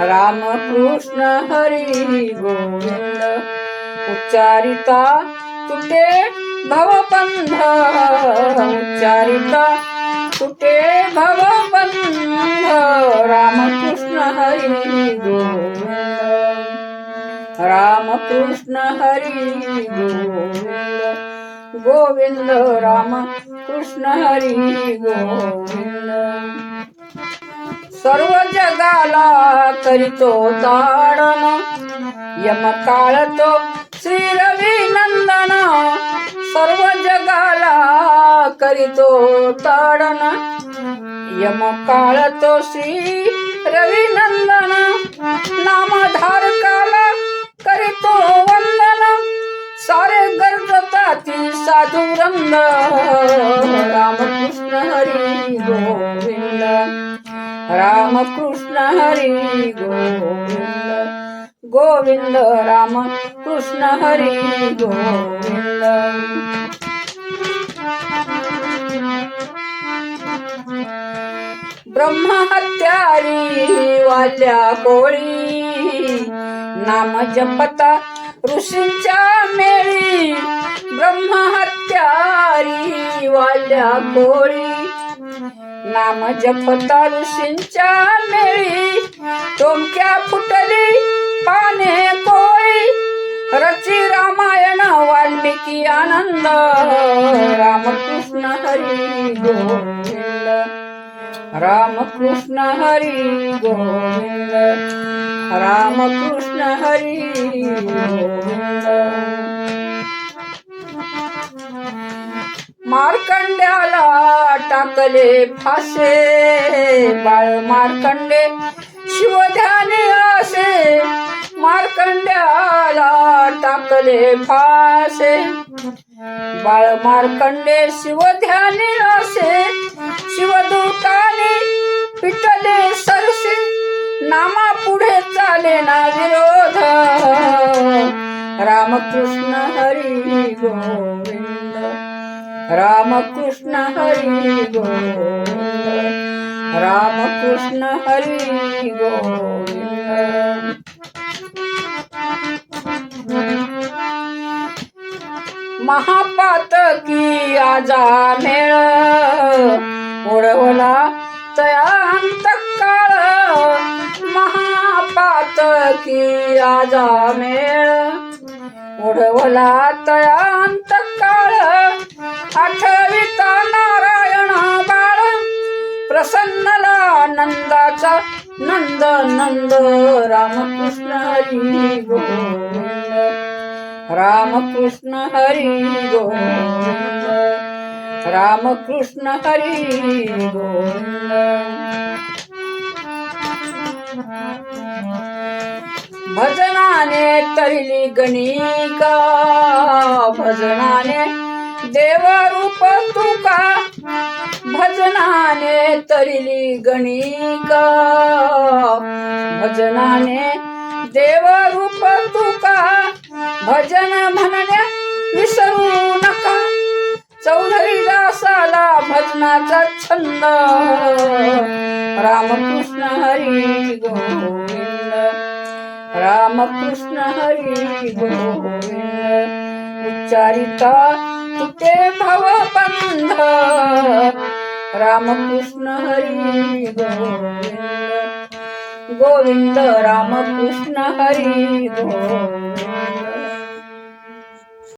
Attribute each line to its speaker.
Speaker 1: राम कृष्ण हरी गोविंद उच्चारिता तुटे भवबंध उच्चारिता तुटे भवबंध राम कृष्ण हरी गोविंद राम कृष्ण हरी गोविंद गोविंद राम कृष्ण हरी गोविंद। सर्व जगाला करीतो ताडन यम काळतो श्री रवी नंदन. सर्व जगाला करीतो ताडन. यम काळतो श्री रवी नंदन. नामधारकाला करीतो वंदन. सारे गरजताती साधू वृंद. रामकृष्ण हरी गोविंद रामकृष्ण हरी गोविंद गोविंद राम कृष्ण हरी गोविंद। ब्रह्महत्यारी वाल्या कोळी नाम जपता ऋषींच्या मेळी ब्रह्महत्यारी वाल्या कोळी नाम जपता ऋषींच्या मेळी. टोमक्या फुटली पाने कोळी. रची रामायण वाल्मिकी आनंद. रामकृष्ण हरी गोविंद. रामकृष्ण हरी गोविंद. रामकृष्ण हरी गोविंद. मार्कंड्याला टाकले फासे. बाळ मार्कंडे शिवध्याने असे. मार्कंड्याला टाकले फासे. बाळ मार्कंडे शिवध्याने असे. शिवदूताने पिटले सरसे. नामा पुढे चाले ना विरोध. रामकृष्ण हरी गोविंद. रामकृष्ण हरी गोविंद। रामकृष्ण हरी गोविंद। महापात की आजा मेळ। ओढवला तयांत काळ महापात की आजा मेळ। ओढवला तयांत प्रसन्नला नंदाचा नंद नंद रामकृष्ण हरी गोविंद. रामकृष्ण हरी गोविंद. रामकृष्ण हरी गोविंद. भजनाने तरिली गणिका भजनाने देवरूप तुका. भजनाने तरिली गणिका. भजनाने देवरूप तुका. भजन म्हणण्या विसरू नका. चौधरी दासाला भजनाचा छंद. रामकृष्ण हरी गोविंद. रामकृष्ण हरी गोविंद. उच्चारिता ते भवबंध रामकृष्ण हरी गोविंद गोविंद रामकृष्ण हरी गोविंद।